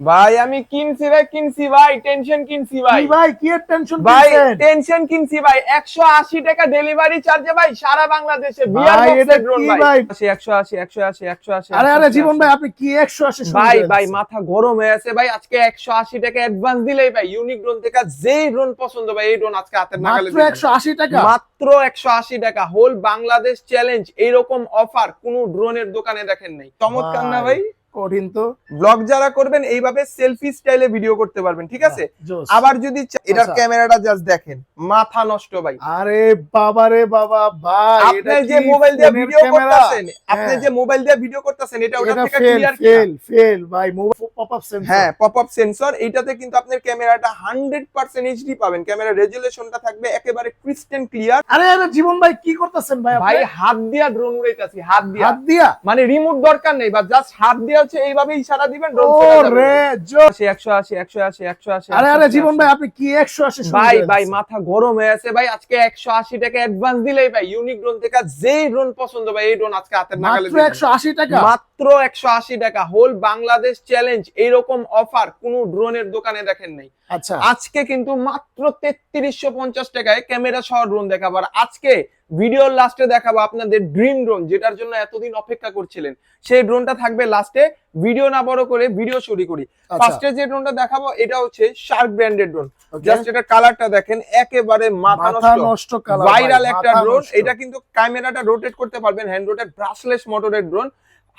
ভাই আমি কিনছি ভাই কিনছি ভাই টেনশন কিনছি ভাই। ভাই কি টেনশন ভাই টেনশন কিনছি ভাই। একশো আশি টাকা ডেলিভারি চার্জে ভাই সারা বাংলাদেশে বিয়ার ভাই, ড্রোন ভাই। ভাই? একশো আশি একশো আশি একশো আশি আরে আরে জীবন ভাই আপনি কি 180 শুনছেন? ভাই ভাই মাথা গরম হয়ে আছে ভাই। আজকে একশো আশি টাকা অ্যাডভান্স দিলেই ভাই ইউনিক ড্রোন থেকে যেই ড্রোন পছন্দ ভাই এই ড্রোন আজকে হাতের নাগালে মাত্র দেন। 180 টাকা? মাত্র একশো আশি টাকা। হোল বাংলাদেশ চ্যালেঞ্জ এইরকম অফার কোন ড্রোনের দোকানে দেখেন নাই। চমৎকার না ভাই? কঠিন তো। ব্লগ যারা করবেন এইভাবে সেলফি স্টাইলে ভিডিও করতে পারবেন ঠিক আছে? আবার যদি এটার আচ্ছা। ক্যামেরাটা জাস্ট দেখেন মাথা নষ্ট ভাই। আরে বাবা রে বাবা ভাই আপনি যে মোবাইল দিয়ে ভিডিও করতেছেন আপনি হ্যাঁ। যে মোবাইল দিয়ে ভিডিও করতেছেন এটা ওটা থেকে ক্লিয়ার ফেল ফেল ভাই মোবাইল পপআপ সেন্সর হ্যাঁ পপ আপ সেন্সর এইটাতে কিন্তু আপনার ক্যামেরাটা হান্ড্রেড পার্সেন্ট এইচডি পাবেন। ক্যামেরা রেজুলেশনটা থাকবে একেবারে ক্রিস্টেন ক্লিয়ার আরে আরে জীবন ভাই কি করতেছেন ভাই ভাই হাত দিয়া ড্রোন উড়াইতাছি হাত দিয়া। হাত দিয়া? মানে রিমোট দরকার নেই বা জাস্ট হাত দিয়ে হচ্ছে এইভাবে ইশারা দিবেন আরে আরে জীবন ভাই আপনি কি 180 ভাই ভাই মাথা গরম হয়ে আছে ভাই আজকে একশো আশি টাকা অ্যাডভান্স দিলেই ভাই ইউনিক ড্রোন থেকে যেই ড্রোন পছন্দ ভাই এই ড্রোন আজকে হাতের নাগালে মাত্র দিয়ে 180 টাকা? মাত্র একশো আশি টাকা। হোল বাংলাদেশ চ্যালেঞ্জ এইরকম অফার কোন ড্রোনের দোকানে দেখেন নাই। আচ্ছা। আজকে কিন্তু মাত্র তেত্রিশশো পঞ্চাশ টাকায় ক্যামেরা সহ ড্রোন দেখাবো। আর আজকে ভিডিওর লাস্টে দেখাবো আপনাদের ড্রিম ড্রোন যেটার জন্য এতদিন অপেক্ষা করছিলেন। সেই ড্রোনটা থাকবে লাস্টে ভিডিও না বড় করে ভিডিও শুরু করি। আচ্ছা। ফার্স্টে যে ড্রোনটা দেখাবো এটা হচ্ছে শার্ক ব্র্যান্ডেড ড্রোন জাস্ট এটা কালারটা দেখেন একেবারে মাথা নষ্ট। ভাইরাল একটা ড্রোন এটা কিন্তু ক্যামেরাটা রোটেট করতে পারবেন হ্যান্ড রোটেট ব্রাশলেস মোটরের ড্রোন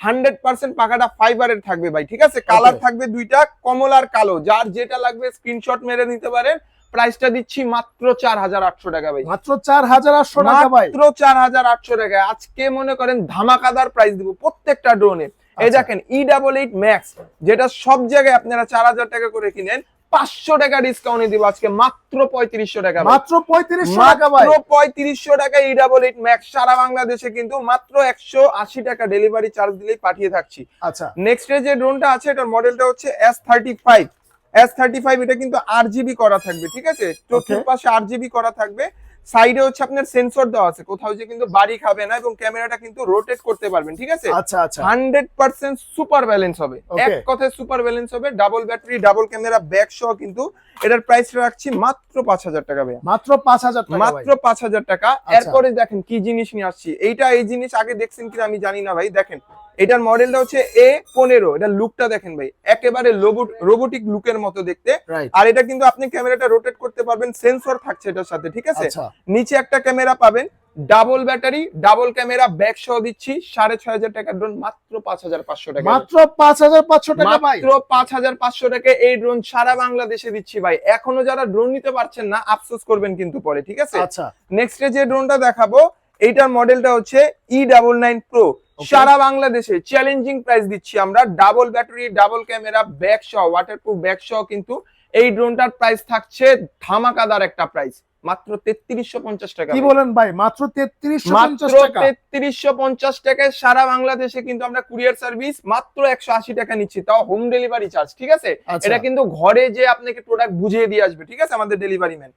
হান্ড্রেড পার্সেন্ট পাখাটা ফাইবারের থাকবে ভাই ঠিক আছে? কালার থাকবে দুইটা কমল আর কালো। যার যেটা লাগবে স্ক্রিনশট মেরে নিতে পারেন। প্রাইসটা দিচ্ছি মাত্র চার হাজার আটশো টাকা ভাই। মাত্র 4800 টাকা ভাই। মাত্র চার হাজার আটশো টাকা আজকে মনে করেন ধামাকাদার প্রাইস দিব প্রত্যেকটা ড্রোনে এই আচ্ছা। দেখেন ই ডাবল এইট ম্যাক্স যেটা সব জায়গায় আপনারা চার হাজার টাকা করে কিনেন পাঁচশো টাকা ডিসকাউন্টে দিব আজকে মাত্র পঁয়ত্রিশশো টাকা মাত্র 3500 টাকা মাত্র পঁয়ত্রিশশো টাকা ই ডাবল এইট ম্যাক্স সারা বাংলাদেশে কিন্তু মাত্র একশো আশি টাকা ডেলিভারি চার্জ দিলেই পাঠিয়ে থাকছি। আচ্ছা। নেক্সট যে ড্রোনটা আছে এটার মডেলটা হচ্ছে S thirty five S thirty five এটা কিন্তু আর জিবি করা থাকবে ঠিক আছে? চতুর্পাশে আর জিবি করা থাকবে। সাইডে হচ্ছে আপনার সেন্সর দেওয়া আছে কোথাও যে কিন্তু বাড়ি খাবে না এবং ক্যামেরাটা কিন্তু রোটেট করতে পারবেন ঠিক আছে? আচ্ছা আচ্ছা। হান্ড্রেড পার্সেন্ট সুপার ব্যালেন্স হবে। এক কথায় সুপার ব্যালেন্স হবে double battery double camera back সহ কিন্তু এটার প্রাইস রাখছি মাত্র পাঁচ হাজার টাকা ভাইয়া। মাত্র 5000 টাকা মাত্র পাঁচ হাজার টাকা। আচ্ছা। এরপরে দেখেন কি জিনিস নিয়ে আসছি। এইটা এই জিনিস আগে দেখছেন কিনা আমি জানি না ভাই দেখেন। এটার মডেলটা হচ্ছে এ পনেরো। এটা লুকটা দেখেন ভাই একেবারে রোবোটিক লুকের মতো দেখতে। আর এটা কিন্তু আপনি ক্যামেরাটা রোটেট করতে পারবেন সেন্সর থাকছে এটার সাথে ঠিক আছে? আচ্ছা। নিচে একটা ক্যামেরা পাবেন double battery double camera back সহ দিচ্ছি সাড়ে ছয় হাজার টাকার ড্রোন মাত্র পাঁচ হাজার পাঁচশো টাকা। মাত্র 5500 টাকা ভাই। মাত্র পাঁচ হাজার পাঁচশো টাকা এই ড্রোন সারা বাংলাদেশে দিচ্ছি ভাই। এখনও যারা ড্রোন নিতে পারছেন না আফসোস করবেন কিন্তু পরে ঠিক আছে? আচ্ছা। নেক্সট যে ড্রোনটা দেখাবো এইটার মডেলটা হচ্ছে ই ডাবল নাইন প্রো সারা বাংলাদেশে চ্যালেঞ্জিং প্রাইস দিচ্ছি আমরা। Double battery double camera back সহ ওয়াটারপ্রুফ ব্যাক সহ কিন্তু এই ড্রোনটার প্রাইস থাকছে ধামাকাদার একটা প্রাইস মাত্র তেত্রিশশো পঞ্চাশ টাকা। কি বলেন ভাই? মাত্র 3350 মাত্র তেত্রিশশো পঞ্চাশ টাকায় সারা বাংলাদেশে কিন্তু আমরা কুরিয়ার সার্ভিস মাত্র একশো আশি টাকা নিচ্ছি। তাও হোম ডেলিভারি চার্জ ঠিক আছে? আচ্ছা। এটা কিন্তু ঘরে যে আপনাকে প্রোডাক্ট বুঝিয়ে দিয়ে আসবে ঠিক আছে? আমাদের ডেলিভারি ম্যান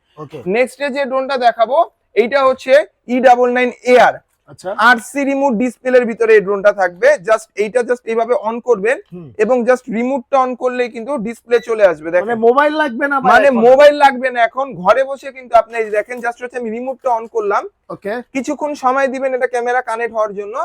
নেক্সট যে ড্রোনটা দেখাবো এইটা হচ্ছে ই ডাবল নাইন এয়ার আচ্ছা। আরসি রিমোট ডিসপ্লের ভিতরে এই ড্রোনটা থাকবে। জাস্ট এইটা জাস্ট এইভাবে অন করবেন এবং জাস্ট রিমোটটা অন করলেই কিন্তু ডিসপ্লে চলে আসবে মানে দেখেন মোবাইল লাগবে না মানে মোবাইল লাগবে না এখন। ঘরে বসে কিন্তু আপনি দেখেন জাস্ট হচ্ছে আমি রিমোটটা অন করলাম। ওকে কিছুক্ষণ সময় দিবেন এটা ক্যামেরা কানেক্ট হওয়ার জন্য।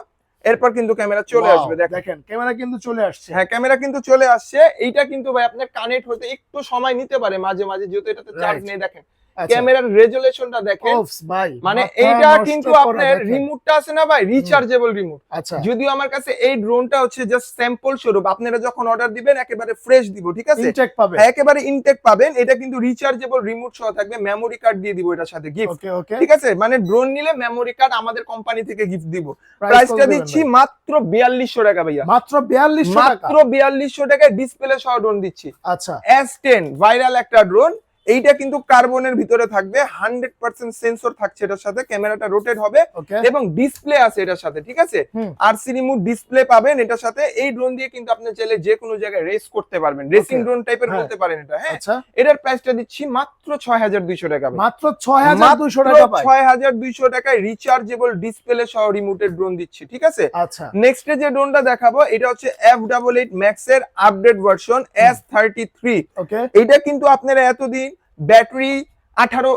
এরপর কিন্তু ক্যামেরা চলে আসবে দেখেন। ক্যামেরা কিন্তু চলে আসছে। হ্যাঁ ক্যামেরা কিন্তু চলে আসছে। এইটা কিন্তু ভাই আপনার কানেক্ট হতে একটু সময় নিতে পারে মাঝে মাঝে যেহেতু এটাতে চার্জ নেই দেখেন। ক্যামেরার রেজুলেশনটা দেখেন। ভাই মানে এইটা কিন্তু আপনার। রিমোটটা আছে না ভাই? রিচার্জেবল রিমোট আচ্ছা। যদিও আমার কাছে এই ড্রোনটা হচ্ছে জাস্ট স্যাম্পল স্বরূপ। আপনারা যখন অর্ডার দিবেন একেবারে ফ্রেশ দিব ঠিক আছে? ইনটেক পাবে হ্যাঁ, একেবারে ইনটেক পাবেন। এটা কিন্তু রিচার্জেবল রিমোট সহ থাকবে। মেমোরি কার্ড দিয়ে দিব এটার সাথে গিফট ওকে ওকে ঠিক আছে? মানে ড্রোন নিলে মেমোরি কার্ড আমাদের কোম্পানি থেকে গিফট দিব। প্রাইসটা দিচ্ছি মাত্র বিয়াল্লিশশো টাকা ভাইয়া। মাত্র 4200 টাকা? মাত্র বিয়াল্লিশশো টাকায় ডিসপ্লে সহ ড্রোন দিচ্ছি। আচ্ছা। এস টেন ভাইরাল একটা ড্রোন এইটা কিন্তু কার্বনের ভিতরে থাকবে হান্ড্রেড পার্সেন্ট সেন্সর থাকছে এটার সাথে ক্যামেরাটা রোটেট হবে এবং ডিসপ্লে আছে এটার সাথে ঠিক আছে? আর সি রিমোট ডিসপ্লে পাবেন এটার সাথে এই ড্রোন দিয়ে কিন্তু আপনি চাইলে যে কোনো জায়গায় রেস করতে পারবেন রেসিং ড্রোন টাইপের। বলতে পারেন এটা হ্যাঁ? আচ্ছা। এটার প্রাইসটা দিচ্ছি মাত্র ছয় হাজার দুইশো টাকা মাত্র ছয় হাজার দুশো টাকা ছয় হাজার দুইশো টাকায় রিচার্জেবল ডিসপ্লে সহ রিমোটের ড্রোন দিচ্ছি ঠিক আছে? আচ্ছা। নেক্সট যে ড্রোনটা দেখাবো এটা হচ্ছে এফ ডাবল এইট ম্যাক্স এর update version S thirty three okay এটা কিন্তু আপনারা এতদিন ব্যাটারি আঠারো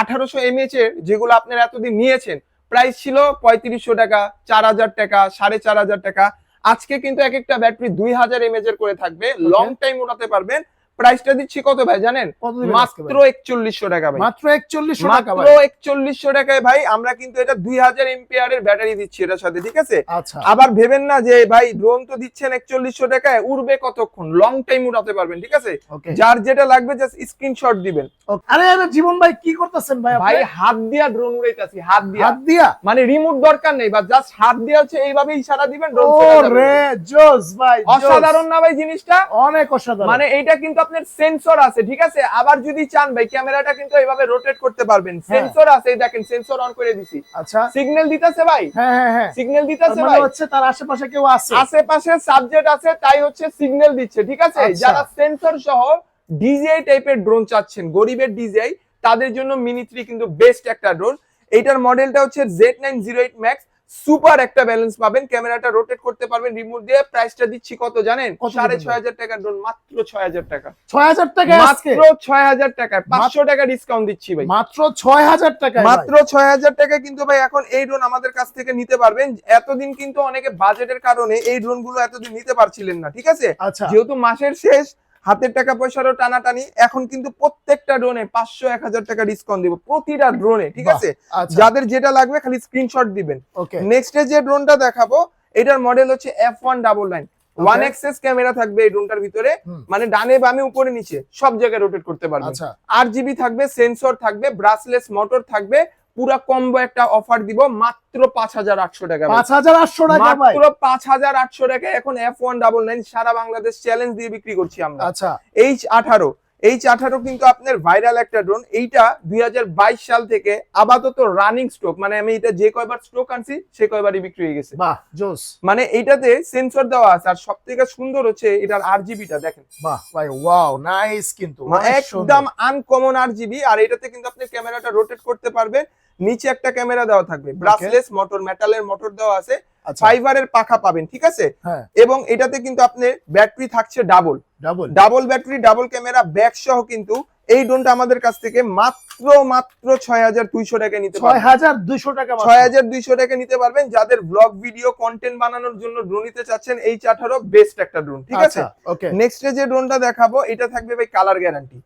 আঠারোশো এমএচ এর যেগুলো আপনারা এতদিন নিয়েছেন প্রাইস ছিল পঁয়ত্রিশশো টাকা চার হাজার টাকা সাড়ে চার হাজার টাকা। আজকে কিন্তু এক একটা ব্যাটারি দুই হাজার এমএচ এর করে থাকবে। লং টাইম ওঠাতে পারবেন। প্রাইসটা দিচ্ছি কত ভাই জানেন? মাত্র একচল্লিশশো টাকা ভাই। মাত্র একচল্লিশশো টাকা মাত্র একচল্লিশশো টাকায় ভাই আমরা কিন্তু এটা দুই হাজার এমপিআর এর ব্যাটারি দিচ্ছি এটার সাথে ঠিক আছে? আচ্ছা। আবার ভেবেন না যে ভাই ড্রোন তো দিচ্ছেন একচল্লিশশো টাকায় উড়বে কতক্ষণ? লং টাইম উড়াতে পারবেন ঠিক আছে? যার যেটা লাগবে জাস্ট স্ক্রিনশট দিবেন। আরে আরে জীবন ভাই কি করতেছেন ভাই ভাই? হাত দিয়া ড্রোন উড়াইতাছি হাত দিয়া। হাত দিয়া? মানে রিমোট দরকার নেই বা জাস্ট হাত দিয়া হচ্ছে এইভাবে ইশারা দিবেন ও ড্রোন রে জোস ভাই অসাধারণ না ভাই জিনিসটা? অনেক অসাধারণ। মানে এইটা কিন্তু আপনার সেন্সর আছে ঠিক আছে? আবার যদি চান ভাই ক্যামেরাটা কিন্তু এইভাবে রোটেট করতে পারবেন। হ্যাঁ। সেন্সর আছে এই দেখেন সেন্সর অন করে দিছি। আচ্ছা। সিগন্যাল দিতেছে ভাই? হ্যাঁ হ্যাঁ হ্যাঁ। সিগন্যাল দিতেছে মানে ভাই? হচ্ছে তার আশেপাশে কেউ আছে। আশেপাশে সাবজেক্ট আছে তাই হচ্ছে সিগন্যাল দিচ্ছে ঠিক আছে? আচ্ছা। যারা সেন্সর সহ ডিজিআই টাইপের ড্রোন চাচ্ছেন গরিবের ডিজিআই তাদের জন্য মিনি থ্রি কিন্তু বেস্ট একটা ড্রোন এইটার মডেলটা হচ্ছে Z nine zero eight max super একটা ব্যালেন্স পাবেন। ক্যামেরাটা রোটেট করতে পারবেন রিমোট দিয়ে প্রাইসটা দিচ্ছি কত জানেন? সাড়ে ছয় হাজার টাকার ড্রোন মাত্র ছয় হাজার টাকা। ছয় হাজার টাকা মাত্র ছয় হাজার টাকায় পাঁচশো টাকা ডিসকাউন্ট দিচ্ছি ভাই। মাত্র ছয় হাজার টাকা মাত্র ছয় হাজার টাকা কিন্তু ভাই এখন এই ড্রোন আমাদের কাছ থেকে নিতে পারবেন। এতদিন কিন্তু অনেকে বাজেটের কারণে এই ড্রোনগুলো এতদিন নিতে পারছিলেন না ঠিক আছে? আচ্ছা। যেহেতু মাসের শেষ হাতের টাকা পয়সারও টানাটানি। এখন কিন্তু প্রত্যেকটা ড্রোনে পাঁচশো এক হাজার টাকা ডিসকাউন্ট দিব। প্রতিটা ড্রোনে ঠিক আছে? আচ্ছা। যাদের যেটা লাগবে খালি স্ক্রিনশট দিবেন। ওকে। নেক্সট যে ড্রোনটা দেখাবো এটার মডেল হচ্ছে F one double nine one axis camera থাকবে এই ড্রোনটার ভিতরে। মানে ডানে বামে উপরে নিচে সব জায়গায় রোটেট করতে পারবেন। আচ্ছা। আট জিবি থাকবে সেন্সর থাকবে ব্রাসলেস মোটর থাকবে পুরা কম্বো একটা অফার দিব মাত্র পাঁচ হাজার আটশো টাকা পাঁচ হাজার আটশো টাকা মাত্র পাঁচ হাজার আটশো টাকা এখন এফ ওয়ান ডাবল নাইন সারা বাংলাদেশ চ্যালেঞ্জ দিয়ে বিক্রি করছি আমরা। আচ্ছা। এইচ আঠারো এইচ আঠারো কিন্তু আপনার ভাইরাল একটা ড্রোন এইটা দুই হাজার বাইশ সাল থেকে আপাতত রানিং স্ট্রোক মানে আমি এটা যে কয়বার স্ট্রোক আনছি সে কয়বারই বিক্রি হয়ে গেছে। মানে এইটাতে সেন্সর দেওয়া আছে আর সব থেকে সুন্দর হচ্ছে এটার আর জিবিটা দেখেন। বাহ ভাই ওয়াও নাইস কিন্তু মানে একদম আনকমন আর জিবি আর এটাতে কিন্তু আপনি ক্যামেরাটা রোটেট করতে পারবেন। নিচে একটা ক্যামেরা দেওয়া থাকবে। ব্রাসলেস মোটর মেটালের মোটর দেওয়া আছে। ফাইবারের পাখা পাবেন ঠিক আছে? হ্যাঁ। এবং এটাতে কিন্তু আপনি ব্যাটারি থাকছে double. Double. Double battery double camera back সহ কিন্তু এই ড্রোনটা আমাদের কাছ থেকে মাত্র মাত্র ছয় হাজার দুইশো টাকা নিতে ছয় পারবেন হাজার দুইশো টাকা ছয় হাজার দুইশো টাকা নিতে পারবেন যাদের ব্লগ ভিডিও কন্টেন্ট বানানোর জন্য ড্রোন নিতে চাচ্ছেন এই চাঠারও বেস্ট একটা ড্রোন ঠিক আছে? আচ্ছা ওকে নেক্সট যে ড্রোনটা দেখাবো এটা থাকবে ভাই কালার গ্যারান্টি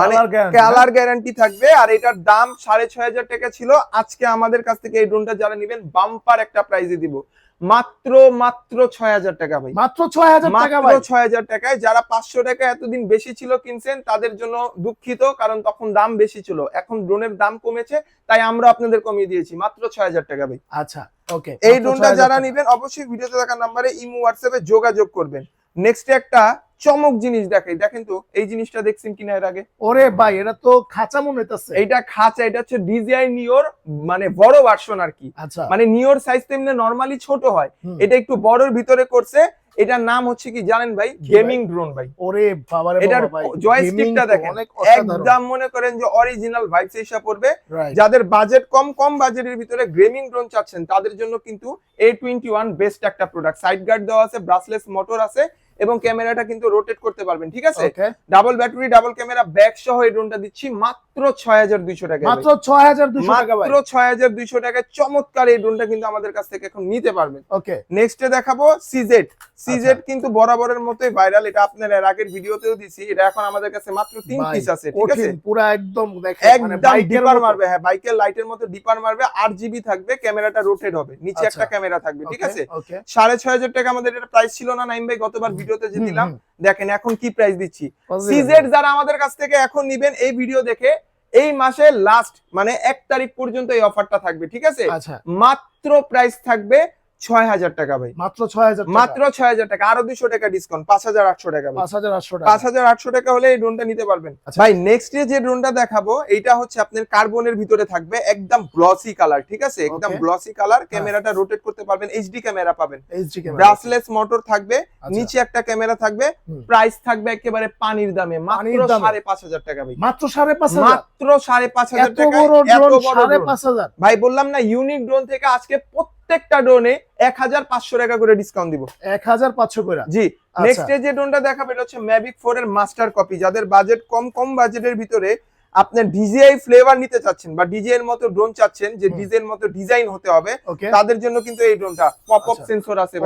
মানে কালার গ্যারান্টি থাকবে আর এটার দাম সাড়ে ছয় হাজার টাকা ছিল। আজকে আমাদের কাছ থেকে এই ড্রোনটা যারা নেবেন বাম্পার একটা প্রাইজে দিব। মাত্র মাত্র ছয় হাজার টাকা ভাই। মাত্র ছয় হাজার মাত্র ছয় হাজার টাকায় যারা পাঁচশো টাকা এতদিন বেশি ছিল কিনছেন তাদের জন্য দুঃখিত কারণ তখন দাম বেশি ছিল। এখন ড্রোনের দাম কমেছে তাই আমরা আপনাদের কমিয়ে দিয়েছি। মাত্র ছয় হাজার টাকা ভাই। আচ্ছা। ওকে এই ড্রোনটা যারা নেবেন অবশ্যই ভিডিওতে থাকা নাম্বারে ইমো হোয়াটসঅ্যাপে যোগাযোগ করবেন। নেক্সট একটা চমক জিনিস দেখাই। দেখেন তো এই জিনিসটা দেখছেন কিনা এর আগে? ওরে ভাই এটা তো খাঁচা মনে হইতাছে। এটা খাঁচা এটা হচ্ছে ডিজিআই নিওর মানে বড় ভার্সন আর কি। আচ্ছা। মানে নিওর সাইজ তেমনি নরমালি ছোট হয়। এটা একটু বড়র ভিতরে করছে এটার নাম হচ্ছে কি জানেন ভাই? গেমিং ড্রোন ভাই। ওরে বাবা এটার জয়স্টিকটা দেখেন। একদম মনে করেন যে অরিজিনাল ভাইবস এসে পড়বে। যাদের বাজেট কম কম বাজেটের ভিতরে গেমিং ড্রোন চাচ্ছেন তাদের জন্য কিন্তু এ টোয়েন্টি ওয়ান বেস্ট একটা প্রোডাক্ট সাইড গার্ড দেওয়া আছে ব্রাসলেস মোটর আছে এবং ক্যামেরাটা কিন্তু রোটেট করতে পারবেন ঠিক আছে? Double battery double camera back সহ এই ড্রোনটা দিচ্ছি মাত্র ছয় হাজার দুইশো টাকা মাত্র ছয় হাজার টাকা মাত্র ছয় হাজার দুইশো চমৎকার এই ড্রোনটা কিন্তু আমাদের কাছ থেকে এখন নিতে পারবেন। ওকে। নেক্সটে দেখাবো সিজেড সিজেড আচ্ছা। কিন্তু বরাবরের মতোই ভাইরাল এটা আপনার এর আগের ভিডিওতেও দিছি এটা এখন আমাদের কাছে মাত্র তিন পিস আছে ঠিক আছে? পুরা একদম দেখেন মানে একদম ডিপার মারবে হ্যাঁ বাইকের লাইটের মতো ডিপার মারবে আট জিবি থাকবে ক্যামেরাটা রোটেট হবে নিচে আচ্ছা। একটা ক্যামেরা থাকবে ঠিক আছে? সাড়ে ছয় হাজার টাকা আমাদের এটা প্রাইস ছিল না নাইম ভাই গতবার ভিডিওতে যে দিলাম দেখেন এখন কি প্রাইস দিচ্ছি। সিজেড যারা আমাদের কাছ থেকে এখন নিবেন এই ভিডিও দেখে এই মাসে লাস্ট মানে এক তারিখ পর্যন্ত এই অফারটা থাকবে ঠিক আছে? আচ্ছা। মাত্র প্রাইস থাকবে ছয় হাজার টাকা ভাই। মাত্র ছয় হাজার মাত্র ছয় হাজার টাকা। আরও দুশো টাকা ডিসকাউন্ট পাঁচ হাজার আটশো টাকা পাঁচ হাজার আটশো পাঁচ হাজার আটশো টাকা হলে এই ড্রোনটা নিতে পারবেন। আচ্ছা। ভাই নেক্সট যে ড্রোনটা দেখাবো এইটা হচ্ছে আপনার কার্বনের ভিতরে থাকবে একদম গ্লসি কালার ঠিক আছে? একদম Okay. গ্লসি কালার ক্যামেরাটা রোটেট করতে পারবেন এইচডি ক্যামেরা পাবেন। এইচডি ক্যামেরা ব্রাসলেস মোটর থাকবে আচ্ছা। নিচে একটা ক্যামেরা থাকবে প্রাইস থাকবে একেবারে পানির দামে মাত্র? সাড়ে পাঁচ হাজার টাকা ভাই। মাত্র সাড়ে পাঁচ মাত্র সাড়ে পাঁচ হাজার এত টাকা বড় ড্রোন সাড়ে পাঁচ হাজার। ভাই বললাম না ইউনিক ড্রোন থেকে আজকে প্রত্যেকটা ড্রোনে এক হাজার পাঁচশো টাকা করে ডিসকাউন্ট দিব। এক হাজার পাঁচশো করে। জি আচ্ছা। নেক্সট যে ড্রোনটা দেখাবে এটা হচ্ছে ম্যাভিক ফোর এর মাস্টার কপি যাদের বাজেট কম কম বাজেটের ভিতরে আপনার ডিজিআই ফ্লেভার নিতে চাচ্ছেন বা ডিজে এর মতো ড্রোন চাচ্ছেন যে হুম। ডিজে এর মতো ডিজাইন হতে হবে তাদের জন্য কিন্তু এই ড্রোনটা পপ আপ আচ্ছা। সেন্সর আছে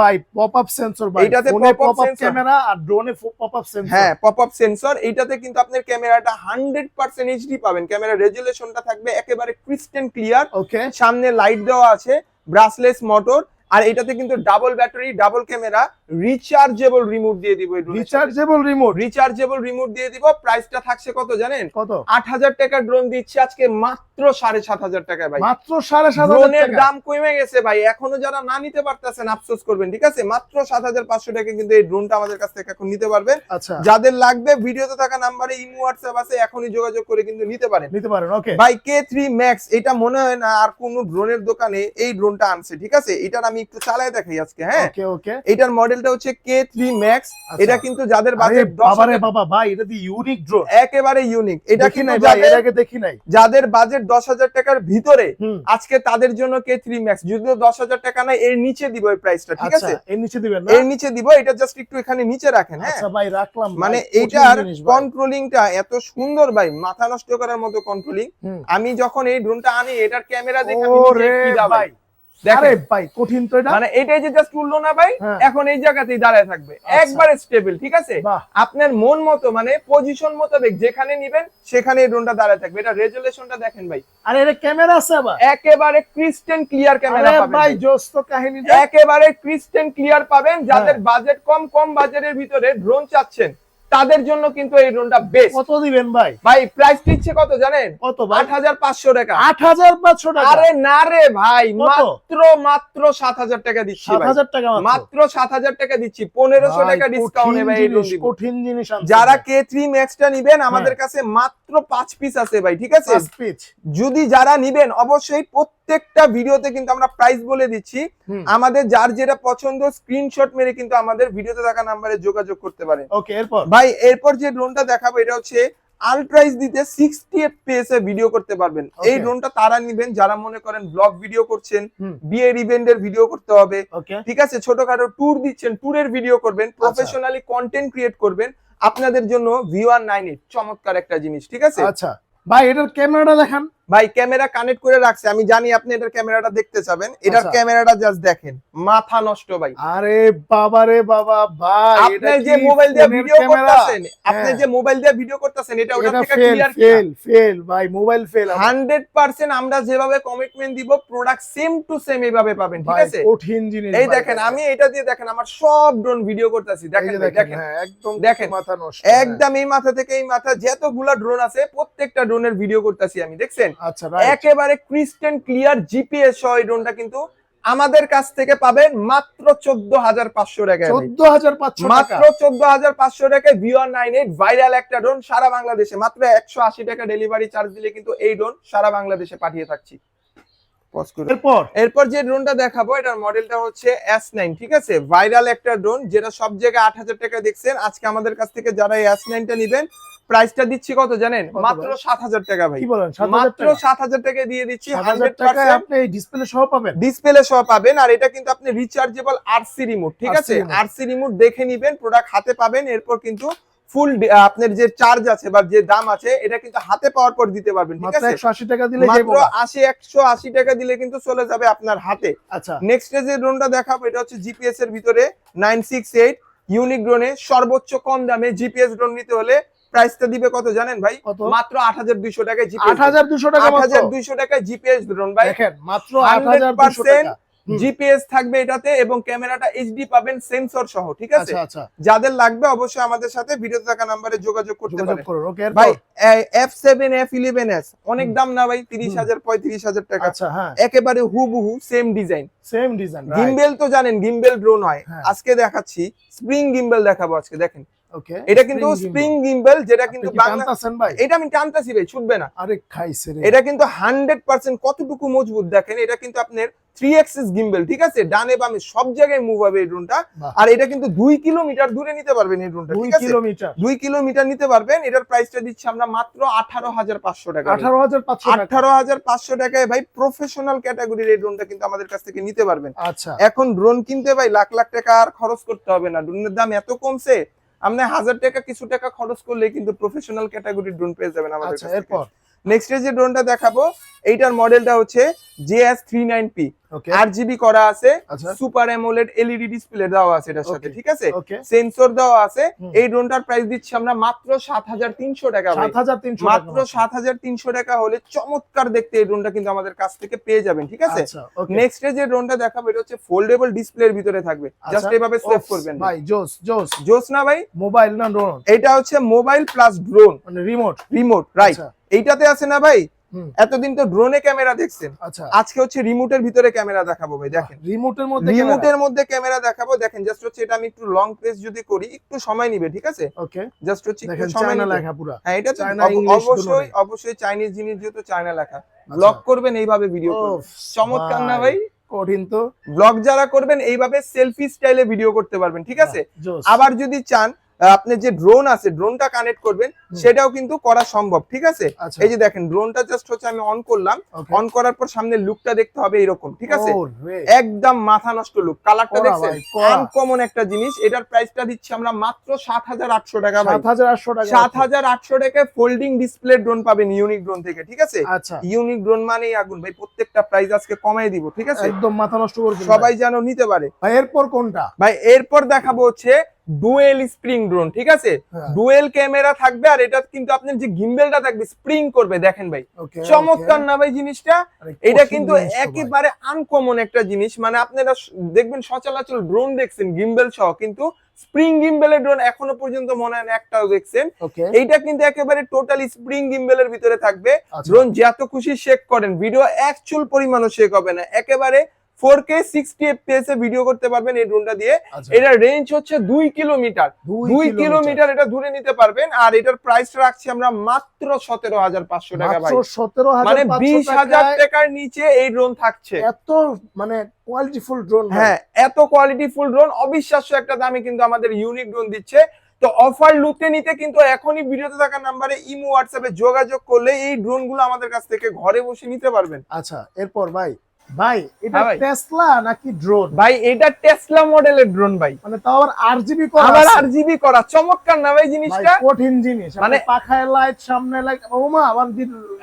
ভাই পপ আপ সেন্সর ভাই এইটাতে পপ আপ। ক্যামেরা আর ড্রোনে পপ আপ সেন্সর হ্যাঁ পপ আপ সেন্সর এইটাতে কিন্তু আপনার ক্যামেরাটা হান্ড্রেড পার্সেন্ট এইচডি পাবেন। ক্যামেরা রেজুলেশনটা থাকবে একেবারে ক্রিস্টেন ক্লিয়ার ওকে। সামনে লাইট দেওয়া আছে। ব্রাসলেস মোটর আর এটাতে কিন্তু double battery double camera rechargeable remote দিয়ে দিব রিচার্জেবল রিমোট রিচার্জেবল রিমোট দিয়ে দিব প্রাইসটা থাকছে কত জানেন? কত? আট হাজার টাকা ড্রোন দিচ্ছি আজকে মাত্র সাড়ে সাত হাজার টাকায় ভাই। মাত্র সাড়ে সাত ড্রোনের টাকা দাম কমে গেছে ভাই এখনও যারা না নিতে পারতেছেন আফসোস করবেন ঠিক আছে? মাত্র সাত হাজার পাঁচশো টাকা কিন্তু এই ড্রোনটা আমাদের কাছ থেকে এখন নিতে পারবেন। আচ্ছা। যাদের লাগবে ভিডিওতে থাকা নাম্বারে ইমো হোয়াটসঅ্যাপ আছে এখনই যোগাযোগ করে কিন্তু নিতে পারেন। নিতে পারেন ওকে। ভাই কে থ্রি ম্যাক্স এটা মনে হয় না আর কোন ড্রোনের দোকানে এই ড্রোনটা আনছে ঠিক আছে? এটার আমি একটু চালায় দেখাই আজকে হ্যাঁ? ওকে ওকে এটার মডেলটা হচ্ছে কে ম্যাক্স এটা কিন্তু যাদের বাজেট বাবারে বাবা ভাই এটা দি ইউনিক ড্রোন একেবারে ইউনিক এটা নাই ভাই এর আগে দেখি নাই। যাদের বাজেট দশ হাজার টাকার ভিতরে আজকে তাদের জন্য কে থ্রি ম্যাক্স যদিও দশ হাজার টাকা না এর নিচে দিব এই প্রাইসটা ঠিক আচ্ছা আছে? এর নিচে দিবেন না? এর নিচে দিব এটা জাস্ট একটু এখানে নিচে রাখেন হ্যাঁ? আচ্ছা ভাই রাখলাম মানে এইটার। কন্ট্রোলিংটা এত সুন্দর ভাই মাথা নষ্ট করার মতো কন্ট্রোলিং আমি যখন এই ড্রোনটা আনি এটার ক্যামেরা দেখে আমি ভাই আরে ভাই কঠিন তো এটা। মানে এটাই যে জাস্ট উঠল না ভাই হ্যাঁ। এখন এই জায়গাতেই দাঁড়ায় থাকবে। আচ্ছা। একবারে স্টেবল ঠিক আছে? আপনার মন মতো মানে পজিশন মোতাবেক যেখানে নিবেন সেখানে এই ড্রোনটা দাঁড়ায় থাকবে। এটা রেজুলেশনটা দেখেন ভাই। আরে এটা ক্যামেরা আছে আবার। একেবারে ক্রিস্টেন ক্লিয়ার ক্যামেরা পাবেন ভাই ভাই। জোস তো কাহিনী একেবারে ক্রিস্টেন ক্লিয়ার পাবেন। যাদের হ্যাঁ। বাজেট কম কম বাজেটের ভিতরে ড্রোন চাচ্ছেন তাদের জন্য কিন্তু এই ড্রোনটা বেস্ট কত দিবেন ভাই? ভাই প্রাইস দিচ্ছে কত জানেন? কত ভাই? আট হাজার পাঁচশো টাকা। আট হাজার পাঁচশো টাকা? আরে না রে ভাই মাত্র মাত্র সাত হাজার টাকা দিচ্ছি ভাই। হাজার টাকা মাত্র? সাত হাজার টাকা দিচ্ছি। পনেরোশো টাকা ডিসকাউন্টে ভাই এই ড্রোন দিব কঠিন জিনিস যারা ভাই। কে থ্রি ম্যাক্সটা নিবেন আমাদের কাছে মাত্র পাঁচ পিস আছে ভাই ঠিক আছে। যদি যারা নিবেন অবশ্যই প্রত্যেকটা ভিডিওতে কিন্তু আমরা প্রাইস বলে দিচ্ছি। আমাদের যার যেটা পছন্দ স্ক্রিনশট মেরে কিন্তু আমাদের ভিডিওতে থাকা নাম্বারে যোগাযোগ করতে পারে। ওকে এরপর? ভাই এরপর যে ড্রোনটা দেখাবো এটা হচ্ছে আলট্রাইজ দিতে সিক্সটি এফপিএস এ ভিডিও করতে পারবেন। এই. ড্রোনটা তারা নিবেন যারা মনে করেন ব্লগ ভিডিও করছেন। বিয়ের ইভেন্টের ভিডিও করতে হবে। ঠিক আছে ছোটখাটো ট্যুর দিচ্ছেন ট্যুরের ভিডিও করবেন প্রফেশনালি কন্টেন্ট ক্রিয়েট করবেন আপনাদের জন্য ভিওয়ার নাইন চমৎকার একটা জিনিস ঠিক আছে? আচ্ছা। ভাই এটার ক্যামেরাটা দেখান। ভাই ক্যামেরা কানেক্ট করে রাখছে। আমি জানি আপনি এটার ক্যামেরাটা দেখতে চাবেন। এটার আচ্ছা। ক্যামেরাটা জাস্ট দেখেন। মাথা নষ্ট ভাই। আরে বাবা রে বাবা ভাই আপনি যে মোবাইল দিয়ে ভিডিও করতেছেন আপনি হ্যাঁ। যে মোবাইল দিয়ে ভিডিও করতেছেন এটা ওটা থেকে ক্লিয়ার ফেল ফেল ভাই মোবাইল ফেল হান্ড্রেড পার্সেন্ট আমরা যেভাবে কমিটমেন্ট দিব প্রোডাক্ট সেম টু সেম এইভাবে পাবেন ঠিক আছে? কঠিন জিনিস এই দেখেন আমি এটা দিয়ে দেখেন আমার সব ড্রোন ভিডিও করতেছি দেখেন দেখেন হ্যাঁ একদম দেখেন। মাথা নষ্ট হ্যাঁ। একদম এই মাথা থেকে এই মাথা যতগুলা ড্রোন আছে প্রত্যেকটা ড্রোনের ভিডিও করতেছি আমি দেখছেন? আচ্ছা একেবারে ক্রিস্টেন ক্লিয়ার জিপিএস সহ এই ড্রোনটা কিন্তু আমাদের কাছ থেকে পাবেন মাত্র চোদ্দ হাজার পাঁচশো টাকায় চোদ্দ হাজার পাঁচশো টাকা। মাত্র চোদ্দ হাজার পাঁচশো টাকায় ভিওর নাইন এইট ভাইরাল একটা ড্রোন সারা বাংলাদেশে মাত্র একশো আশি টাকা ডেলিভারি চার্জ দিলে কিন্তু এই ড্রোন সারা বাংলাদেশে পাঠিয়ে থাকছি। এরপর? এরপর যে ড্রোনটা দেখাবো এটার মডেলটা হচ্ছে এস নাইন ঠিক আছে? ভাইরাল একটা ড্রোন যেটা সব জায়গায় আট হাজার টাকা দেখছেন। আজকে আমাদের কাছ থেকে যারা এস নাইনটা নিবেন প্রাইসটা দিচ্ছি কত জানেন? মাত্র সাত হাজার টাকা ভাই। বলেন? মাত্র সাত হাজার টাকা দিয়ে দিচ্ছি হাজার টাকায় আপনি ডিসপ্লে সহ পাবেন। ডিসপ্লে সহ পাবেন আর এটা কিন্তু আপনি রিচার্জেবল আরসি রিমোট ঠিক আছে। আরসি রিমোট দেখে নিবেন প্রোডাক্ট হাতে পাবেন এরপর কিন্তু ফুল আপনার যে চার্জ আছে বা যে দাম আছে এটা কিন্তু হাতে পাওয়ার পর দিতে পারবেন ঠিক আছে? একশো আশি টাকা দিলে মাত্র আশি একশো আশি টাকা দিলে কিন্তু চলে যাবে আপনার হাতে। আচ্ছা। নেক্সট যে ড্রোনটা দেখাবো এটা হচ্ছে জিপিএস এর ভিতরে নাইন সিক্স এইট ইউনিক ড্রোনে সর্বোচ্চ কম দামে জিপিএস ড্রোন নিতে হলে প্রাইসটা দিবে কত জানেন ভাই? মাত্র আট হাজার দুইশো টাকায় আট জিপিএস হাজার দুশো টাকা হাজার দুইশো টাকায় জিপিএস ড্রোন ভাই। দেখেন মাত্র আট হাজার দুশো 100% টাকা। হুম। জিপিএস থাকবে এটাতে এবং ক্যামেরাটা এইচডি পাবেন সেন্সর সহ ঠিক আছে? আচ্ছা আচ্ছা। যাদের লাগবে অবশ্যই আমাদের সাথে ভিডিওতে থাকা নাম্বারে যোগাযোগ করতে পারেন। ভাই F seven F eleven S অনেক দাম না ভাই? তিরিশ হুম। হাজার পঁয়ত্রিশ হাজার টাকা। আচ্ছা হ্যাঁ। একেবারে হুবহু same design same design gimbal তো জানেন গিম্বেল ড্রোন হয়। হ্যাঁ। আজকে দেখাচ্ছি স্প্রিং গিম্বেল দেখাবো আজকে দেখেন। এটা কিন্তু স্প্রিং গিম্বেল যেটা কিন্তু বাংলা ভাই? এটা আমি টানতাছি ভাই ছুটবে না। আরে খাইছে এটা কিন্তু হান্ড্রেড পার্সেন্ট কতটুকু মজবুত দেখেন এটা কিন্তু আপনার থ্রি এক্সিস গিম্বেল ঠিক আছে? ডানে বামে সব জায়গায় মুভ হবে এই ড্রোনটা। আর এটা কিন্তু দুই কিলোমিটার দূরে নিতে পারবেন এই ড্রোনটা দুই কিলোমিটার। দুই কিলোমিটার নিতে পারবেন। এটার প্রাইসটা দিচ্ছি আমরা মাত্র আঠারো হাজার পাঁচশো টাকা। আঠারো হাজার পাঁচশো আঠারো হাজার পাঁচশো টাকায় ভাই প্রফেশনাল ক্যাটাগরির এই ড্রোনটা কিন্তু আমাদের কাছ থেকে নিতে পারবেন। আচ্ছা। এখন ড্রোন কিনতে ভাই লাখ লাখ টাকা আর খরচ করতে হবে না। ড্রোনের দাম এত কমছে আপনি হাজার টাকা কিছু টাকা খরচ করলে কিন্তু প্রফেশনাল ক্যাটাগরির ড্রোন পেয়ে যাবেন আমাদের আচ্ছা কাছ নেক্সট যে ড্রোনটা দেখাবো এইটার মডেলটা হচ্ছে জেএস থ্রি নাইন পি আট জিবি করা আছে আচ্ছা। সুপার অ্যামোলেড এলইডি ডিসপ্লে দেওয়া আছে এটার সাথে ঠিক আছে? সেন্সর দেওয়া আছে এই ড্রোনটার প্রাইস দিচ্ছি আমরা মাত্র সাত হাজার তিনশো টাকা মাত্র সাত হাজার তিনশো টাকা হলে চমৎকার দেখতে এই ড্রোনটা কিন্তু আমাদের কাছ থেকে পেয়ে যাবেন ঠিক আছে? আচ্ছা নেক্সট যে ড্রোনটা দেখাবো এটা হচ্ছে ফোল্ডেবল ডিসপ্লের ভিতরে থাকবে। জাস্ট আচ্ছা। এভাবে সেভ করবেন। ভাই জোস জোস জোস না ভাই? মোবাইল না ড্রোন এটা হচ্ছে মোবাইল প্লাস ড্রোন মানে রিমোট রিমোট রাইট আচ্ছা। এইটাতে আছে না ভাই? এতদিন তো ড্রোনে ক্যামেরা দেখছেন। আচ্ছা। আজকে হচ্ছে রিমোটের ভিতরে ক্যামেরা দেখাবো ভাই দেখেন। রিমোটের মধ্যে রিমোটের মধ্যে ক্যামেরা দেখাবো দেখেন জাস্ট হচ্ছে এটা আমি একটু লং প্রেস যদি করি একটু সময় নিবে ঠিক আছে? ওকে জাস্ট হচ্ছে একটু সময় নিবে। লেখা পুরা। হ্যাঁ এটা তো অবশ্যই অবশ্যই চাইনিজ জিনিস যেহেতু চায়না লেখা। ব্লগ করবেন এইভাবে ভিডিও চমৎকার না ভাই কঠিন তো। ব্লগ যারা করবেন এইভাবে সেলফি স্টাইলে ভিডিও করতে পারবেন ঠিক আছে? আবার যদি চান আপনি যে ড্রোন আছে ড্রোনটা কানেক্ট করবেন সেটাও কিন্তু করা সম্ভব ঠিক আছে? আচ্ছা। এই যে দেখেন ড্রোনটা জাস্ট হচ্ছে আমি অন করলাম অন করার পর সামনে লুকটা দেখতে হবে এরকম ঠিক আছে? একদম মাথা নষ্ট লুক কালারটা কড়া দেখছেন। আনকমন একটা জিনিস এটার প্রাইসটা দিচ্ছি আমরা মাত্র সাত হাজার আটশো টাকা সাত হাজার আটশো টাকা। সাত হাজার আটশো টাকায় ফোল্ডিং ডিসপ্লে ড্রোন পাবেন ইউনিক ড্রোন থেকে ঠিক আছে? আচ্ছা। ইউনিক ড্রোন মানেই আগুন ভাই প্রত্যেকটা প্রাইস আজকে কমাই দিব ঠিক আছে? একদম মাথা নষ্ট করবেন সবাই যেন নিতে পারে। ভাই এরপর কোনটা? ভাই এরপর দেখাবো হচ্ছে ডুয়েল স্প্রিং ড্রোন ঠিক আছে? হ্যাঁ, ডুয়েল ক্যামেরা থাকবে আর এটা কিন্তু আপনার যে গিম্বেলটা থাকবে স্প্রিং করবে দেখেন ভাই। চমৎকার না ভাই জিনিসটা? এটা কিন্তু। একেবারে আনকমন একটা জিনিস। মানে আপনারা দেখবেন সচরাচর ড্রোন দেখছেন গিম্বেল সহ কিন্তু স্প্রিং গিম্বেলের ড্রোন এখনও পর্যন্ত মনে হয় না একটাও দেখছেন। এইটা কিন্তু একেবারে টোটালি স্প্রিং গিম্বেলের ভিতরে থাকবে। আচ্ছা। ড্রোন যত খুশি শেক করেন ভিডিও অ্যাকচুয়াল পরিমাণও শেক হবে না। একেবারে ফোর কে সিক্সটি এফপিএস এ ভিডিও করতে পারবেন এই ড্রোনটা দিয়ে। আচ্ছা। এটার রেঞ্জ হচ্ছে দুই কিলোমিটার। দুই কিলোমিটার। এটা দূরে নিতে পারবেন। আর এটার প্রাইস রাখছি আমরা মাত্র সতেরো হাজার পাঁচশো টাকা ভাই। সতেরো মানে বিশ হাজার টাকার নিচে এই ড্রোন থাকছে। এত মানে কোয়ালিটিফুল ড্রোন হ্যাঁ এত কোয়ালিটি ফুল ড্রোন অবিশ্বাস্য একটা দামে কিন্তু আমাদের ইউনিক ড্রোন দিচ্ছে। তো অফার লুটে নিতে কিন্তু এখনই ভিডিওতে থাকা নাম্বারে ইমো হোয়াটসঅ্যাপে যোগাযোগ করলে এই ড্রোনগুলো আমাদের কাছ থেকে ঘরে বসে নিতে পারবেন। আচ্ছা এরপর ভাই ভাই এটা হ্যাঁ। টেসলা নাকি ড্রোন ভাই এটা টেসলা মডেলের ড্রোন ভাই। মানে তাও আবার আরজিবি করা আবার আছে। আর জিবি করা চমৎকার না ভাই জিনিসটা? কঠিন জিনিস। মানে পাখায় লাইট সামনে লাইট ওমা আবার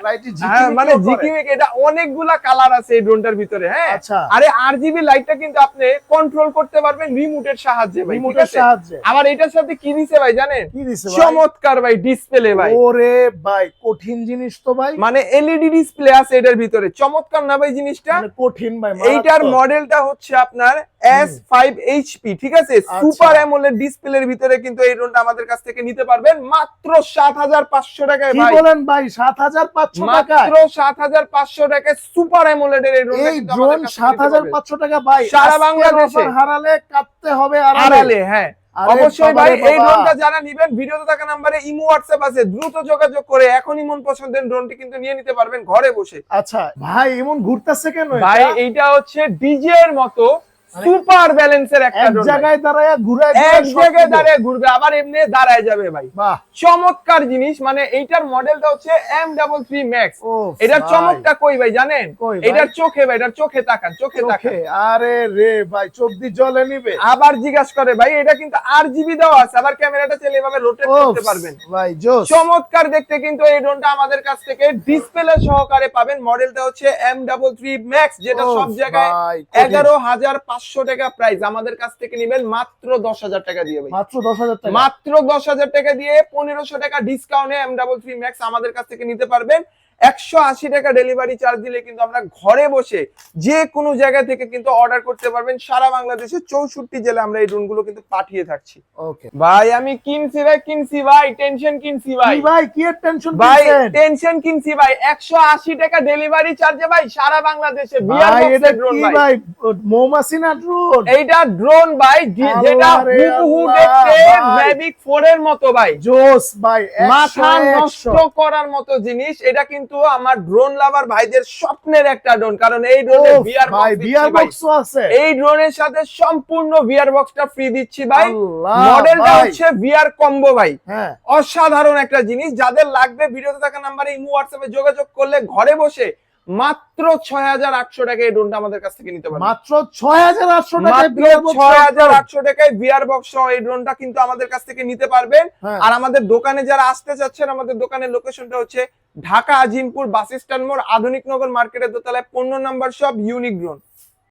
লাইটে হ্যাঁ মানে জিকিমিক এটা অনেকগুলা কালার আছে এই ড্রোনটার ভিতরে হ্যাঁ? আচ্ছা। আরে আর জিবি লাইটটা কিন্তু আপনি কন্ট্রোল করতে পারবেন রিমোটের সাহায্যে ভাই রিমোটের সাহায্যে। আবার এটার সাথে কি দিছে ভাই জানেন? কি দিছে ভাই? চমৎকার ভাই ডিসপ্লে ভাই। ওরে ভাই কঠিন জিনিস তো ভাই। মানে এলইডি ডিসপ্লে আছে এটার ভিতরে চমৎকার না ভাই জিনিসটা? মানে কঠিন ভাই এইটার। মডেলটা হচ্ছে আপনার এস ফাইভ এইচপি ঠিক আছে। সুপার অ্যামোলেড ডিসপ্লের ভিতরে কিন্তু এই ড্রোনটা আমাদের কাছ থেকে নিতে পারবেন মাত্র সাত হাজার পাঁচশো টাকায় কি বলেন ভাই সাত হাজার পাঁচশো মাত্র সাত হাজার পাঁচশো টাকায় সুপার অ্যামোলেড এর এই ড্রোনটা এই ড্রোন আমাদের কাছ থেকে সাত নিতে হাজার পারবেন। পাঁচশো টাকা ভাই সারা বাংলাদেশে। হারালে কাটতে হবে আড়ালে হ্যাঁ অবশ্যই ভাই এই ড্রোনটা যারা নিবেন ভিডিওতে থাকা নম্বরে ইমো হোয়াটসঅ্যাপ আছে। দ্রুত যোগাযোগ করে এখনই মন পছন্দের ড্রোনটি কিন্তু নিয়ে নিতে পারবেন ঘরে বসে। আচ্ছা ভাই এমন ঘুরতেছে কেন ভাই এইটা হচ্ছে ডিজে এর মতো সুপার ব্যালেন্সের একটা এক জায়গায় দাঁড়ায় ঘুরে এক জায়গায় দাঁড়িয়ে ঘুরবে আবার এমনি দাঁড়ায় যাবে ভাই। চমৎকার জিনিস মানে এইটার মডেলটা হচ্ছে এম ডাবল থ্রি ম্যাক্স এটার চমকটা কই ভাই জানেন? এটার চোখে ভাই এটার চোখে তাকান চোখে তাকান। আরে রে ভাই চোখ দিয়ে জলে নিবে। আবার জিজ্ঞাসা করে ভাই এটা কিন্তু আর জিবি দেওয়া আছে আবার ক্যামেরাটা চালিয়ে এভাবে রোটেট করতে পারবেন। ভাই চমৎকার দেখতে কিন্তু এই ড্রোনটা আমাদের কাছ থেকে ডিসপ্লে সহকারে পাবেন। মডেলটা হচ্ছে এম ডাবল থ্রি ম্যাক্স যেটা সব জায়গায় এগারো হাজার পাঁচশো টাকা প্রাইস আমাদের কাছ থেকে নেবেন মাত্র দশ হাজার টাকা দিয়ে মাত্র দশ হাজার টাকা। মাত্র দশ হাজার টাকা দিয়ে পনেরোশো টাকা ডিসকাউন্টে এম ডাবল থ্রি ম্যাক্স আমাদের কাছ থেকে নিতে পারবেন। একশো আশি টাকা ডেলিভারি চার্জ দিলে কিন্তু আমরা ঘরে বসে যে কোনো জায়গা থেকে কিন্তু অর্ডার করতে পারবেন। সারা বাংলাদেশে চৌষট্টি জেলা আমরা এই ড্রোনগুলো কিন্তু পাঠিয়ে থাকছি। ওকে ভাই আমি কিনছি ভাই কিনছি ভাই টেনশন কিনছি ভাই। ভাই কি টেনশন ভাই টেনশন কিনছি ভাই। একশো আশি টাকা ডেলিভারি চার্জে ভাই সারা বাংলাদেশে এটা ড্রোন ভাই। মৌমাছি না ড্রোন এইটা ড্রোন ভাই যেটা হুবহু দেখতে। ম্যাভিক ফোর এর মতো ভাই। জোস ভাই মাথা নষ্ট করার মতো জিনিস। এটা কিন্তু আমার ড্রোন লাভার ভাইদের স্বপ্নের একটা ড্রোন কারণ এই ড্রোনে ভিআর বিয়ার ভাই বিয়ার বক্সও আছে। এই ড্রোনের সাথে সম্পূর্ণ বিয়ার বক্সটা ফ্রি দিচ্ছি ভাই। মডেলটা। হচ্ছে বিয়ার কম্বো ভাই। হ্যাঁ। অসাধারণ একটা জিনিস যাদের লাগবে ভিডিওতে থাকা নাম্বারে ইমো হোয়াটসঅ্যাপে যোগাযোগ করলে ঘরে বসে মাত্র ছয় হাজার আটশো টাকায় এই ড্রোনটা আমাদের কাছ থেকে নিতে পারবে। মাত্র ছয় হাজার আটশো টাকায় বিয়ার বক্স ছয় হাজার আটশো টাকায় বিয়ার বক্স সহ এই ড্রোনটা কিন্তু আমাদের কাছ থেকে নিতে পারবেন। হ্যাঁ। আর আমাদের দোকানে যারা আসতে চাচ্ছেন আমাদের দোকানের লোকেশনটা হচ্ছে ঢাকা আজিমপুর বাস স্ট্যান্ড মোড় আধুনিক নগর মার্কেটের দোতলায় পনেরো নাম্বার সব ইউনিক ড্রোন